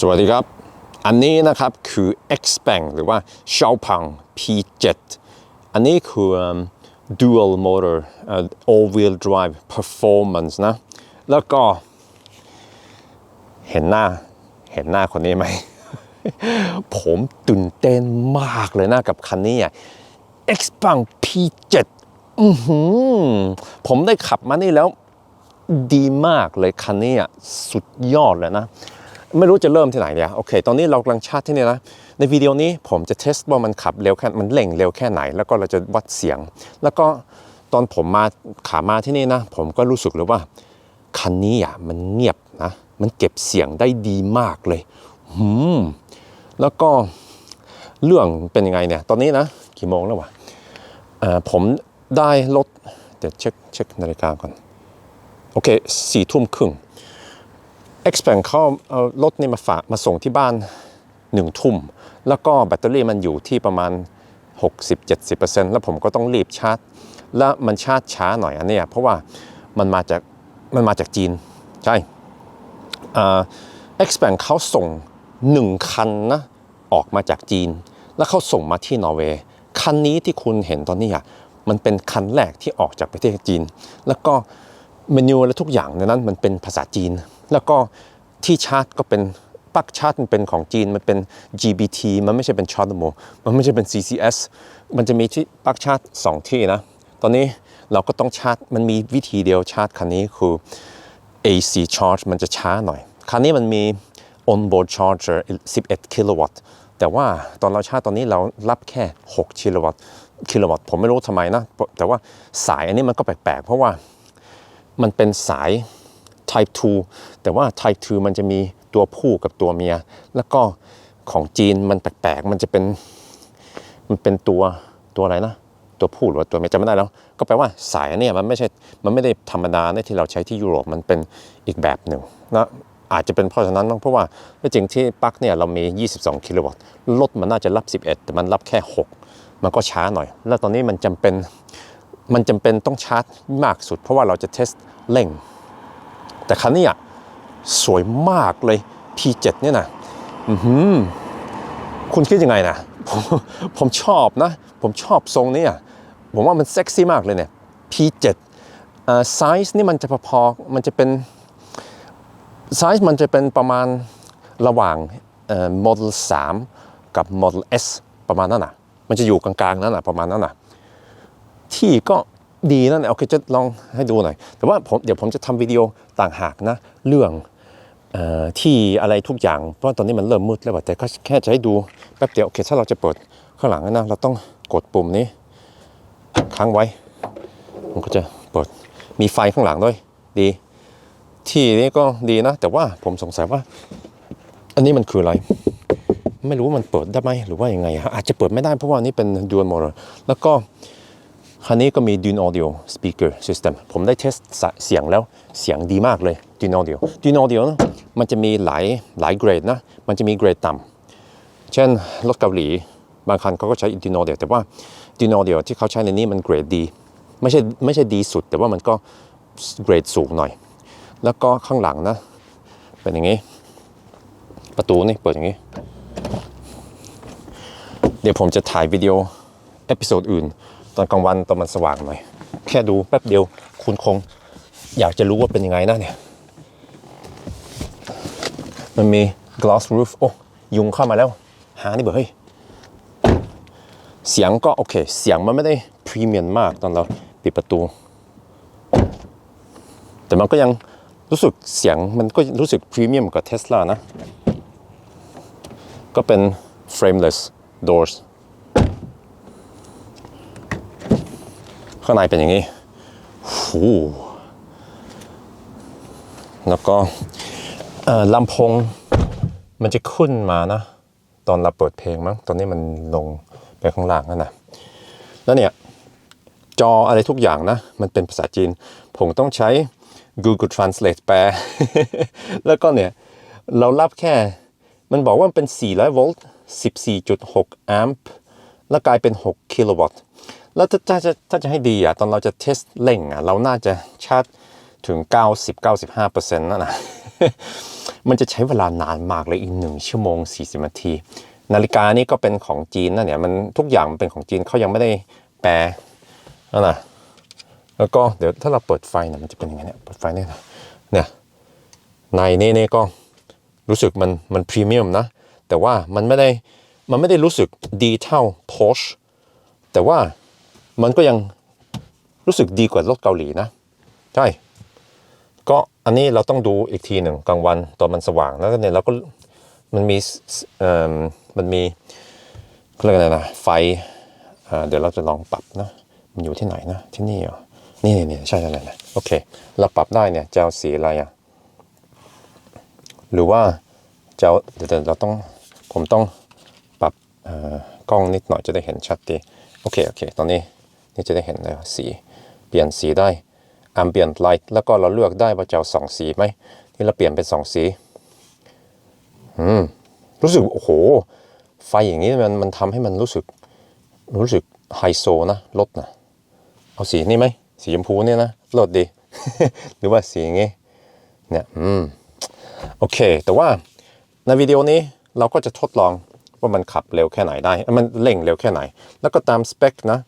สวัสดีครับ อันนี้นะครับคือ Xpeng หรือว่า Xiaopeng P7 อันนี้คือ dual motor uh, all wheel drive performance นะ แล้วก็ เห็นหน้า เห็นหน้าคนนี้ไหม ผมตื่นเต้นมากเลยนะกับคันนี้อะ Xpeng P7 อือหือผมได้ขับมานี่แล้วดีมากเลยคันนี้อะสุดยอดเลยนะ ไม่รู้จะเริ่มที่ไหนเนี่ยโอเค ตอนนี้เรากำลังชาร์จที่นี่นะ ในวิดีโอนี้ผมจะเทสว่ามันขับเร็วแค่ มันเร่งเร็วแค่ไหน แล้วก็เราจะวัดเสียง แล้วก็ตอนผมมาขามาที่นี่นะ ผมก็รู้สึกเลยว่า คันนี้อะมันเงียบนะ มันเก็บเสียงได้ดีมากเลยหืมแล้วก็เรื่องเป็นยังไงเนี่ย ตอนนี้นะ กี่โมงแล้ววะผมได้รถเดี๋ยวเช็คเช็คนาฬิกาก่อน โอเคสี่ทุ่มครึ่ง e x p a n เขาเอารถนี่มาฝากมาส่งที่บ้านหนึ่งทุ่ม แล้วก็แบตเตอรี่มันอยู่ที่ประมาณ 60-70%แล้วผมก็ต้องรีบชาร์จ แล้วมันชาร์จช้าหน่อยอันนี้เพราะว่ามันมาจากมันมาจากจีน ใช่อ่า e x p a n เขาส่งหนึ่งคันนะออกมาจากจีน แล้วเขาส่งมาที่นอร์เวย์คันนี้ที่คุณเห็นตอนนี้อะมันเป็นคันแรกที่ออกจากประเทศจีน แล้วก็เมนูและทุกอย่างในนั้นมันเป็นภาษาจีน แล้วก็ที่ชาร์จก็เป็นปลั๊กชาร์จมันเป็นของจีนมันเป็น GBT มันไม่ใช่เป็นชาร์จโมมันไม่ใช่เป็น CCS มันจะมีที่ปลั๊กชาร์จสองที่นะ ตอนนี้เราก็ต้องชาร์จ มันมีวิธีเดียวชาร์จคันนี้คือ AC charge มันจะช้าหน่อย คันนี้มันมี onboard charger 11 กิโลวัตต์ แต่ว่าตอนเราชาร์จตอนนี้เรารับแค่ 6 กิโลวัตต์ กิโลวัตต์ผมไม่รู้ทำไมนะ แต่ว่าสายอันนี้มันก็แปลกๆ เพราะว่ามันเป็นสาย Type 2 แต่ว่า Type 2 มันจะมีตัวผู้กับตัวเมีย แล้วก็ของจีนมันแปลกๆ มันจะเป็น มันเป็นตัวตัวอะไรนะ ตัวผู้หรือตัวเมียจำไม่ได้แล้ว ก็แปลว่าสายนเนี้ยมันไม่ใช่ มันไม่ได้ธรรมดาในที่เราใช้ที่ยุโรป มันเป็นอีกแบบหนึ่งนะอาจจะเป็นเพราะฉะนั้นเพราะว่าจริงที่ปลั๊กเนี่ยเรามี 22 กิโลวัตต์รถมันน่าจะรับ 11 แต่มันรับแค่ 6 มันก็ช้าหน่อย แล้วตอนนี้มันจำเป็นมันจำเป็นต้องชาร์จมากสุด เพราะว่าเราจะเทสเร่ง แต่คันนี้อะสวยมากเลย P7 เนี่ยนะอือหือคุณคิดยังไงนะผมผมชอบนะ ผมชอบทรงนี้อะผมว่ามันเซ็กซี่มากเลยเนี่ย P7 อ่อไซส์นี่มันจะพอๆมันจะเป็นไซส์มันจะเป็นประมาณระหว่างเอ่อ Model 3กับ Model S ประมาณนั้นนะมันจะอยู่กลางๆ นั่นนะประมาณนั้นนะที่ก็ ดีนั่นแหละโอเคจะลองให้ดูหน่อย แต่ว่าผมเดี๋ยวผมจะทำวิดีโอต่างหากนะ เรื่องออที่อะไรทุกอย่าง เพราะว่าตอนนี้มันเริ่มมืดแล้วแต่ก็แค่จะให้ดูแป๊บเดียวโอเคถ้าเราจะเปิดข้างหลังนะเราต้องกดปุ่มนี้ค้างไว้ มันก็จะเปิดมีไฟข้างหลังด้วยดี ที่นี้ก็ดีนะ แต่ว่าผมสงสัยว่า อันนี้มันคืออะไร ไม่รู้ว่ามันเปิดได้ไหมหรือว่ายังไงอาจจะเปิดไม่ได้เพราะว่านี่เป็น dual motor แล้วก็ คันนี้ก็มี Dune Audio Speaker System ผมได้เทสเสียงแล้วเสียงดีมากเลย Dune Audio Dune Audio นะมันจะมีหลายหลายเกรดนะ มันจะมีเกรดต่ำเช่นรถเกาหลี บางคันเขาก็ใช้ Dune Audio แต่ว่า Dune Audio ที่เขาใช้ในนี้มันเกรดดี ไม่ใช่ไม่ใช่ดีสุด แต่ว่ามันก็เกรดสูงหน่อย แล้วก็ข้างหลังนะ เป็นอย่างนี้ ประตูนี่เปิดอย่างนี้ เดี๋ยวผมจะถ่ายวิดีโอเอพิโซดอื่น ตอนกลางวันตอนมันสว่างหน่อย แค่ดูแป๊บเดียว คุณคงอยากจะรู้ว่าเป็นยังไงนะเนี่ย มันมี glass roof โอ้ยุงเข้ามาแล้ว หานี่เบอร์เฮ้ย เสียงก็โอเค เสียงมันไม่ได้พรีเมียมมากตอนเราปิดประตู แต่มันก็ยังรู้สึกเสียงมันก็รู้สึกพรีเมียมกว่าเทสลานะ ก็เป็น frameless doors ข้างในเป็นอย่างนี้หูแล้วก็ลำโพงมันจะขึ้นมานะ ตอนเราเปิดเพลงมั้งตอนนี้มันลงไปข้างล่างนั่นนะแล้วเนี่ย จออะไรทุกอย่างนะ มันเป็นภาษาจีน ผมต้องใช้ Google Translate แปล แล้วก็เนี่ย เรารับแค่ มันบอกว่ามันเป็น 400 โวลต์ 14.6 แอมป์ แล้วกลายเป็น 6 กิโลวัตต์ แล้วถ้าจะถ้าจะให้ดีอะตอนเราจะเทสเร่งอะเราน่าจะชาร์จถึง 90-95%นั่นนะมันจะใช้เวลานานมากเลยอีกหนึ่งชั่วโมง 40 นาที นาฬิกานี่ก็เป็นของจีนนะเนี่ยมันทุกอย่างมันเป็นของจีนเขายังไม่ได้แปลนั่นนะแล้วก็เดี๋ยวถ้าเราเปิดไฟเนี่ยมันจะเป็นยังไงเนี่ยเปิดไฟเนี่ยเนี่ยในนี่นี่ก็รู้สึกมันมันพรีเมียมนะ แต่ว่ามันไม่ได้มันไม่ได้รู้สึกดีเท่า Porsche แต่ว่า มันก็ยังรู้สึกดีกว่ารถเกาหลีนะ ใช่ ก็อันนี้เราต้องดูอีกทีหนึ่งกลางวันตอนมันสว่างแล้วเนี่ยเราก็มันมีเอ่อมันมีเรียกอะไรนะไฟเเดี๋ยวเราจะลองปรับนะมันอยู่ที่ไหนนะที่นี่เหรอนี่นี่นี่ใช่ใช่ใช่โอเค เราปรับได้เนี่ยจะเอาสีอะไรอะหรือว่าจะเดี๋ยวเดี๋ยวเราต้องผมต้องปรับเอ่อกล้องนิดหน่อยจะได้เห็นชัดดีโอเคโอเค ตอนนี้ นี่จะได้เห็นแล้วสี เปลี่ยนสีได้ ambient light แล้วก็เราเลือกได้ว่าจะเอาสองสีไหมนี่เราเปลี่ยนเป็นสองสีอืมรู้สึกโอ้โห ไฟอย่างนี้มันมันทำให้มันรู้สึก รู้สึกไฮโซนะรถนะเอาสีนี่ไหมสีชมพูเนี่ยนะรถดี หรือว่าสีอย่างงี้เนี่ยอืมโอเค แต่ว่าในวิดีโอนี้เราก็จะทดลองว่ามันขับเร็วแค่ไหนได้ มันเร่งเร็วแค่ไหน แล้วก็ตามสเปคนะ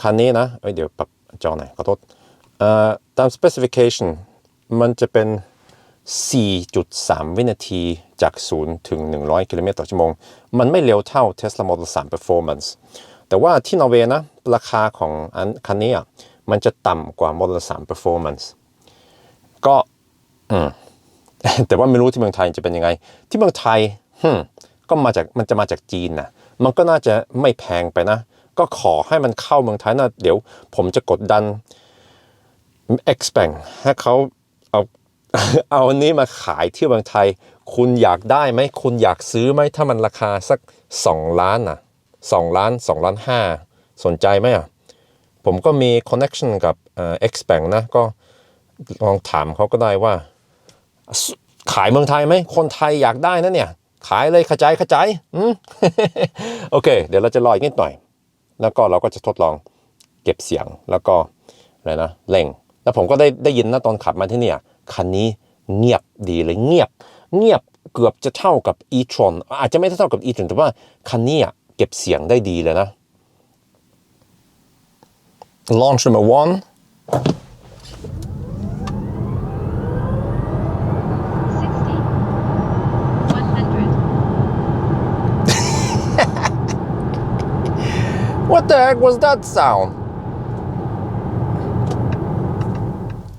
คันนี้นะเอ้ยเดี๋ยวปรับจอหน่อยขอโทษตาม specification มันจะเป็น 4.3 วินาทีจาก 0 ถึง 100 กิโลเมตรต่อชั่วโมง มันไม่เร็วเท่า Tesla Model 3 Performance แต่ว่าที่นอร์เวย์นะ ราคาของอันคันนี้อะ มันจะต่ำกว่า Model 3 Performance ก็อืมแต่ว่าไม่รู้ที่เมืองไทยจะเป็นยังไง ที่เมืองไทยก็มาจากมันจะมาจากจีนนะมันก็น่าจะไม่แพงไปนะ ก็ขอให้มันเข้าเมืองไทยนะเดี๋ยวผมจะกดดัน e x p a n ให้เขาเอาเอาอันนี้มาขายที่เมืองไทย คุณอยากได้ไหมคุณอยากซื้อไหมถ้ามันราคาสัก 2 ล้านน่ะ2ล้าน2ล้าน5สนใจไหมอะผมก็มี connection กับเอ่อ e x p a n นะก็ลองถามเขาก็ได้ว่า ขายเมืองไทยไหมคนไทยอยากได้นะเนี่ย ขายเลยขจายขจายอืมโอเค เดี๋ยวเราจะรออีกนิดหน่อย แล้วก็เราก็จะทดลองเก็บเสียงแล้วก็อะไรนะเร่ง แล้วผมก็ได้ได้ยินนะตอนขับมาที่เนี่ยคันนี้เงียบดีเลยเงียบ เงียบเกือบจะเท่ากับ e-tron อาจจะไม่เท่ากับ e-tron แต่ว่าคันนี้อะเก็บเสียงได้ดีเลยนะ launch number one What the heck was that sound?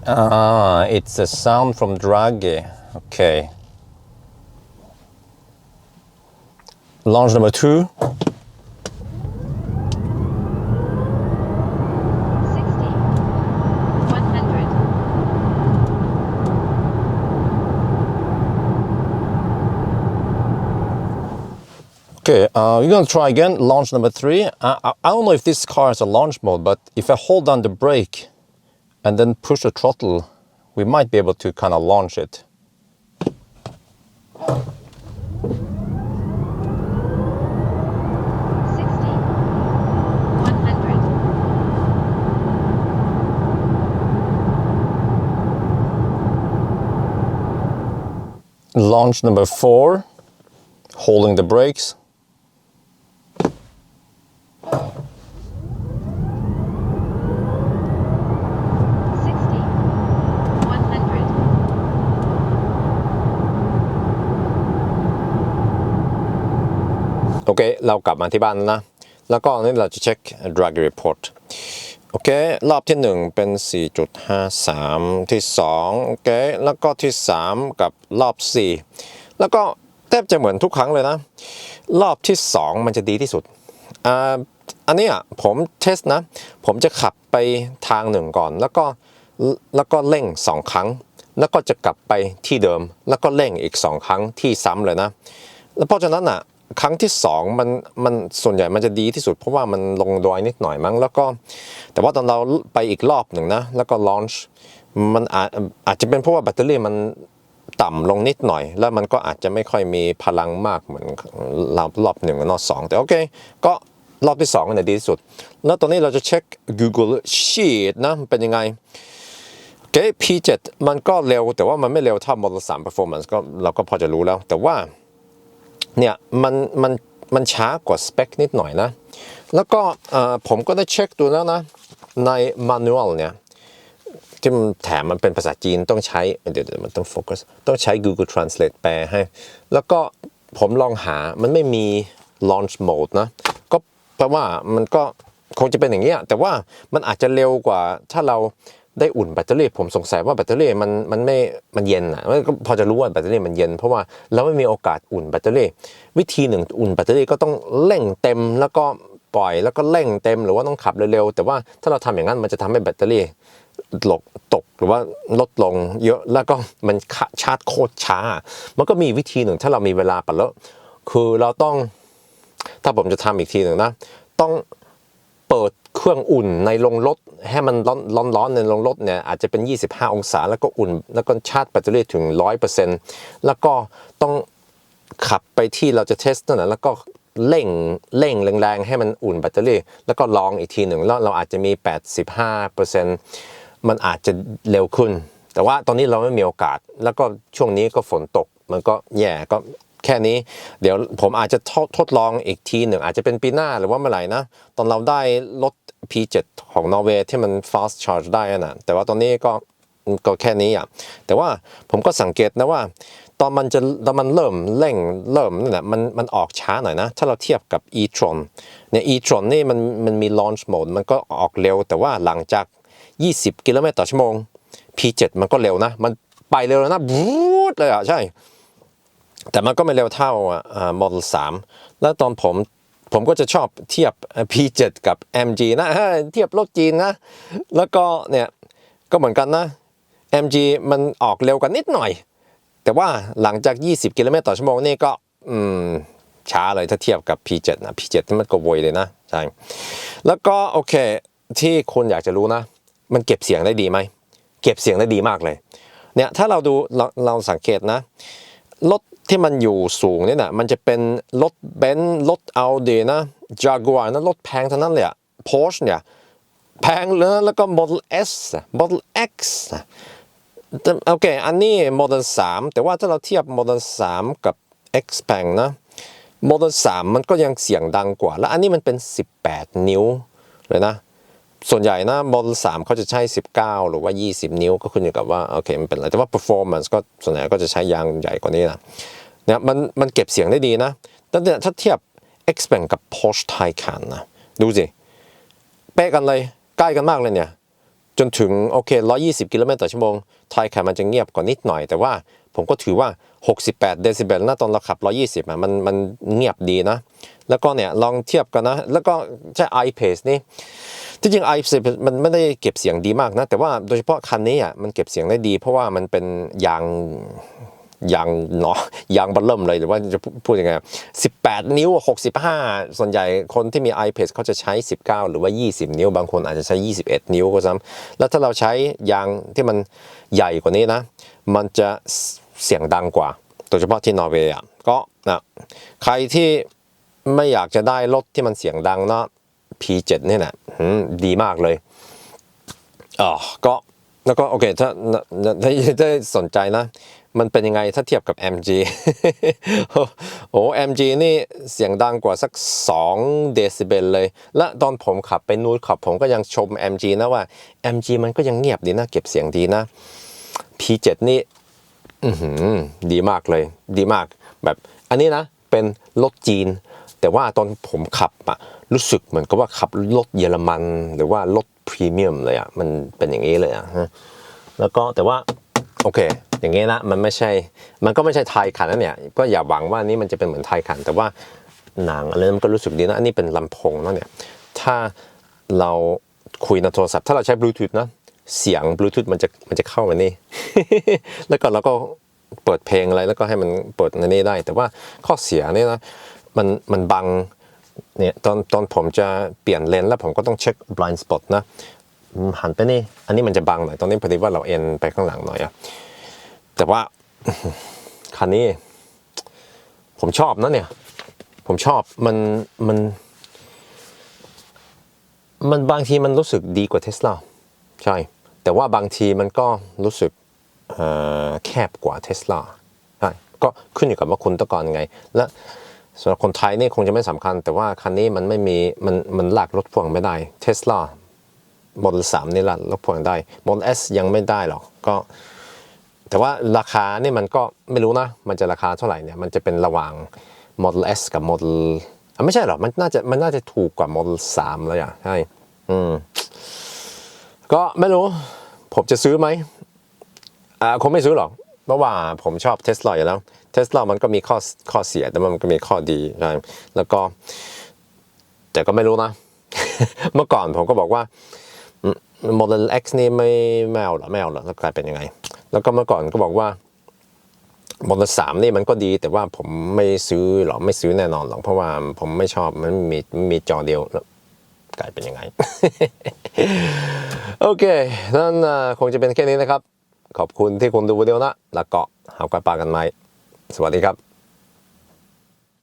Ah, it's a sound from Draghi. Okay. Launch number two. Uh, we're gonna try again. Launch number three. I, I, I don't know if this car has a launch mode, but if I hold down the brake and then push the throttle, we might be able to kind of launch it. Launch number four, holding the brakes. โอเค เรากลับมาที่บ้านนะ แล้วก็อันนี้เราจะเช็ค drag report โอเค รอบที่ 1 เป็น 4.53 ที่2โอเค แล้วก็ที่ 3 กับรอบ 4 แล้วก็แทบจะเหมือนทุกครั้งเลยนะ รอบที่ 2 มันจะดีที่สุดอ่าอันนี้ยผมเทสนะ ผมจะขับไปทางหนึ่งก่อน แล้วก็แล้วก็เร่ง 2 ครั้ง แล้วก็จะกลับไปที่เดิม แล้วก็เร่งอีก 2 ครั้งที่ซ้ำเลยนะ แล้วเพราะฉะนั้นอะ ครั้งที่สองมันมันส่วนใหญ่มันจะดีที่สุดเพราะว่ามันลงดอยนิดหน่อยมั้ง แล้วก็ แต่ว่าตอนเราไปอีกรอบหนึ่งนะ แล้วก็ลอนช์มันอาจอาจจะเป็นเพราะว่าแบตเตอรี่มันต่ำลงนิดหน่อย แล้วมันก็อาจจะไม่ค่อยมีพลังมากเหมือนรอบรอบหนึ่งกับรอบสองแต่โอเค ก็รอบที่สองเนี่ยดีที่สุด แล้วตอนนี้เราจะเช็ค Google Sheet นะเป็นยังไงโอเคเก๋ P7 มันก็เร็วแต่ว่ามันไม่เร็วเท่า Model 3 Performance ก็เราก็พอจะรู้แล้วแต่ว่า เนี่ยมันมันมันช้ากว่าสเปคนิดหน่อยนะ แล้วก็ผมก็ได้เช็คดูแล้วนะ ใน manual เนี่ยที่มันแถมมันเป็นภาษาจีนต้องใช้เดี๋ยวเดี๋ยวมันต้องโฟกัสต้องใช้ Google Translate แปลให้ แล้วก็ผมลองหามันไม่มี launch mode นะ ก็แปลว่ามันก็คงจะเป็นอย่างนี้แต่ว่ามันอาจจะเร็วกว่าถ้าเรา ได้อุ่นแบตเตอรี่ผมสงสัยว่าแบตเตอรี่มันมันไม่มันเย็นอะก็พอจะรู้ว่าแบตเตอรี่มันเย็น เพราะว่าเราไม่มีโอกาสอุ่นแบตเตอรี่ วิธีหนึ่งอุ่นแบตเตอรี่ก็ต้องเร่งเต็มแล้วก็ปล่อยแล้วก็เร่งเต็มหรือว่าต้องขับเร็วๆแต่ว่าถ้าเราทำอย่างนั้นมันจะทำให้แบตเตอรี่หลกตกหรือว่าลดลงเยอะแล้วก็มันชาร์จโคตรช้า มันก็มีวิธีหนึ่งถ้าเรามีเวลาปัดแล้วคือเราต้องถ้าผมจะทำอีกทีหนึ่งนะ ต้องเปิด เครื่องอุ่นในโรงรถให้มันร้อนร้อนในโรงรถเนี่ยอาจจะเป็น 25 องศา แล้วก็อุ่น แล้วก็ชาร์จแบตเตอรี่ถึง 100%แล้วก็ต้องขับไปที่เราจะเทสนั่นแหละแล้วก็เร่งเร่งแรงๆ ให้มันอุ่นแบตเตอรี่ แล้วก็ลองอีกทีหนึ่งแล้วเราอาจจะมี 85%มันอาจจะเร็วขึ้น แต่ว่าตอนนี้เราไม่มีโอกาส แล้วก็ช่วงนี้ก็ฝนตกมันก็แย่ก็ แค่นี้เดี๋ยวผมอาจจะทดลองอีกทีหนึ่งอาจจะเป็นปีหน้าหรือว่าเมื่อไหร่นะ ตอนเราได้รถ P7 ของนอร์เวย์ที่มัน fast charge ได้นะแต่ว่าตอนนี้ก็ก็แค่นี้อะแต่ว่าผมก็สังเกตนะว่า ตอนมันจะตอนมันเริ่มเร่งเริ่มนี่แหละมันมันออกช้าหน่อยนะ ถ้าเราเทียบกับ e-tron เนี่ย e-tron นี่มันมันมี launch mode มันก็ออกเร็ว แต่ว่าหลังจาก 20 กิโลเมตรต่อชั่วโมง P7 มันก็เร็วนะ มันไปเร็วแล้วนะบู๊ดเลยอะใช่ แต่มันก็ไม่เร็วเท่าอ่า Model 3 แล้วตอนผมผมก็จะชอบเทียบ P7 กับ MG นะเทียบรถจีนนะ แล้วก็เนี่ย ก็เหมือนกันนะ MG มันออกเร็วกว่านิดหน่อย แต่ว่าหลังจาก 20 กิโลเมตรต่อชั่วโมงนี่ก็อืมช้าเลยถ้าเทียบกับ P7 นะ P7 มันก็โวยเลยนะ ใช่ แล้วก็โอเคที่คุณอยากจะรู้นะ มันเก็บเสียงได้ดีไหม เก็บเสียงได้ดีมากเลย เนี่ยถ้าเราดูเราเราสังเกตนะ รถที่มันอยู่สูงเนี่ยนะมันจะเป็นรถเบนซ์รถอัลดีนะจากวานะรถแพงทั้งนั้นเลยอะ Porsche เนี่ยแพงเลยแล้วก็ Model S Model X โอเค อันนี้ Model 3 แต่ว่าถ้าเราเทียบ Model 3 กับ X p a n นะ Model 3 มันก็ยังเสียงดังกว่า แล้วอันนี้มันเป็น 18 นิ้วเลยนะ ส่วนใหญ่นะ Model 3เขาจะใช้ 19 หรือว่า 20 นิ้วก็ขึ้นอยู่กับว่าโอเคมันเป็นอะไรแต่ว่า performance ก็ส่วนใหญ่ก็จะใช้ยางใหญ่กว่านี้นะเนี่ยมันมันเก็บเสียงได้ดีนะแต่เนี่ยถ้าเทียบ X p a n กับ Porsche Taycan นะดูสิเป๊ะกันเลยใกล้กันมากเลยเนี่ยจนถึงโอเค 120 กิโลเมตรต่อชั่วโมงไทยแคมันจะเงียบกว่านิดหน่อย แต่ว่าผมก็ถือว่า 68 เดซิเบลนะตอนเราขับ 120อะมันมันเงียบดีนะ แล้วก็เนี่ยลองเทียบกันนะ แล้วก็ใช้ iPace นี่ ที่จริง iPace มันไม่ได้เก็บเสียงดีมากนะ แต่ว่าโดยเฉพาะคันนี้อะมันเก็บเสียงได้ดี เพราะว่ามันเป็นยางยางเนาะยางบัลเริ่มเลยหรือว่าจะพูดยังไง18นิ้ว65ส่วนใหญ่คนที่มี iPad เขาจะใช้19หรือว่า20นิ้ว บางคนอาจจะใช้21นิ้วก็ซ้ำแล้วถ้าเราใช้ยางที่มันใหญ่กว่านี้นะ มันจะเสียงดังกว่า โดยเฉพาะที่นอร์เวย์อะก็นะใครที่ไม่อยากจะได้รถที่มันเสียงดังเนาะ P7 เนี่ยนะดีมากเลยอ๋อก็แล้วก็โอเคถ้าถ้าถ้าถ้สนใจนะ มันเป็นยังไงถ้าเทียบกับ MG โอ้ MG นี่เสียงดังกว่าสัก 2 เดซิเบลเลย และตอนผมขับไปนูดขับผมก็ยังชม MG นะว่า MG มันก็ยังเงียบดีนะ เก็บเสียงดีนะ P7 นี่ดีมากเลย ดีมากแบบอันนี้นะ เป็นรถจีน แต่ว่าตอนผมขับอะรู้สึกเหมือนกับว่าขับรถเยอรมัน หรือว่ารถพรีเมียมเลยอะมันเป็นอย่างนี้เลยอะฮะแล้วก็แต่ว่าโอเค อย่างนี้นะมันไม่ใช่มันก็ไม่ใช่ไทยขันนะเนี่ยก็อย่าหวังว่านี่มันจะเป็นเหมือนไทยขัน แต่ว่าหนังอะไรมันก็รู้สึกดีนะอันนี้เป็นลำโพงนะเนี่ยถ้าเราคุยในโทรศัพท์ถ้าเราใช้บลูทูธนะเสียงบลูทูธมันจะมันจะเข้ามานี่ แล้วก็เราก็เปิดเพลงอะไรแล้วก็ให้มันเปิดในนี้ได้ แต่ว่าข้อเสียเนี่ยนะ มันมันบังเนี่ยตอนตอนผมจะเปลี่ยนเลนแล้วผมก็ต้องเช็ค blind spot นะหันไปนี่ อันนี้มันจะบังหน่อยตอนนี้พอดีว่าเราเอ็นไปข้างหลังหน่อยอะแต่ว่าคันนี้ ผมชอบนะเนี่ย ผมชอบมันมัน มันบางทีมันรู้สึกดีกว่าเทสลาใช่ แต่ว่าบางทีมันก็รู้สึกแคบกว่าเทสลาใช่ก็ขึ้นอยู่กับว่าคุณต้องการไงและ สำหรับคนไทยนี่คงจะไม่สำคัญ แต่ว่าคันนี้มันไม่มีมันมันลากรถพ่วงไม่ได้เทสลา Model 3นี่ละรถพ่วงได้ Model S ยังไม่ได้หรอกก็ แต่ว่าราคานี่มันก็ไม่รู้นะ มันจะราคาเท่าไหร่เนี่ยมันจะเป็นระหว่าง Model S กับ Model อะไม่ใช่หรอกมันน่าจะมันน่าจะถูกกว่า Model 3แล้วอย่างใช่อืมก็ไม่รู้ ผมจะซื้อไหมอ่าคงไม่ซื้อหรอกเพราะว่าผมชอบเทสลาอยู่แล้ว เทสลามันก็มีข้อข้อเสียแต่ว่ามันก็มีข้อดีใช่แล้วก็ แต่ก็ไม่รู้นะ เมื่อก่อนผมก็บอกว่า Model X นี่ไม่ไม่เอาหรอไม่เอาหรอแล้วกลายเป็นยังไง แล้วก็เมื่อก่อนก็บอกว่า Model 3 นี่มันก็ดี แต่ว่าผมไม่ซื้อหรอกไม่ซื้อแน่นอนหรอกเพราะว่าผมไม่ชอบมันมีมีจอเดียวแล้วกลายเป็นยังไง โอเค นั่นคงจะเป็นแค่นี้นะครับ ขอบคุณที่คุณดูวิดีโอนะ แล้วก็หากลับปากันไหม สวัสดีครับ